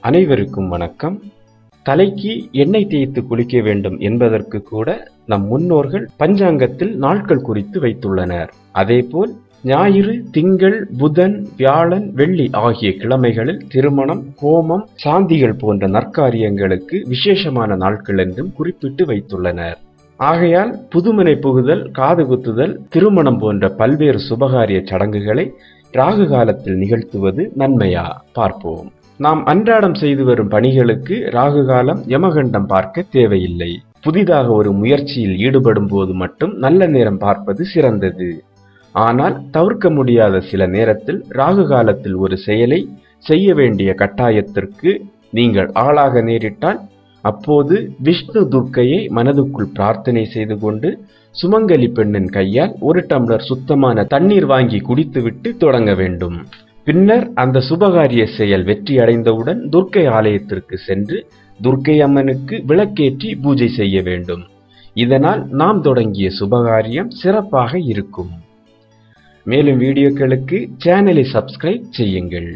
அனைவருக்கும் வணக்கம். தலைக்கு எண்ணெய் தேய்த்து குளிக்க வேண்டும் என்பதற்கு கூட நம் முன்னோர்கள் பஞ்சாங்கத்தில் நாட்கள் குறித்து வைத்துள்ளனர். அதேபோல் ஞாயிறு திங்கள் புதன் வியாழன் வெள்ளி ஆகிய கிழமைகளில் திருமணம் ஹோமம் சாந்திகள் போன்ற நற்காரியங்களுக்கு விசேஷமான நாட்கள் என்றும் குறிப்பிட்டு வைத்துள்ளனர். ஆகையால் புதுமனை புகுதல் காது குத்துதல் திருமணம் போன்ற பல்வேறு சுபகாரிய சடங்குகளை ராகு காலத்தில் நிகழ்த்துவது நன்மையா? பார்ப்போம். நாம் அன்றாடம் செய்து வரும் பணிகளுக்கு ராகு காலம் யமகண்டம் பார்க்க தேவையில்லை. புதிதாக ஒரு முயற்சியில் ஈடுபடும் போது மட்டும் நல்ல நேரம் பார்ப்பது சிறந்தது. ஆனால் தவிர்க்க முடியாத சில நேரத்தில் ராகு காலத்தில் ஒரு செயலை செய்ய வேண்டிய கட்டாயத்திற்கு நீங்கள் ஆளாக நேரிட்டால் அப்போது விஷ்ணு துர்க்கையை மனதுக்குள் பிரார்த்தனை செய்து கொண்டு சுமங்கலி பெண்ணின் கையால் ஒரு டம்ளர் சுத்தமான தண்ணீர் வாங்கி குடித்துவிட்டு தொடங்க வேண்டும். பின்னர் அந்த சுபகாரிய செயல் வெற்றி அடைந்தவுடன் துர்க்கை ஆலயத்திற்கு சென்று துர்க்கை அம்மனுக்கு விளக்கேற்றி பூஜை செய்ய வேண்டும். இதனால் நாம் தொடங்கிய சுபகாரியம் சிறப்பாக இருக்கும். மேலும் வீடியோக்களுக்கு சேனலை சப்ஸ்கிரைப் செய்யுங்கள்.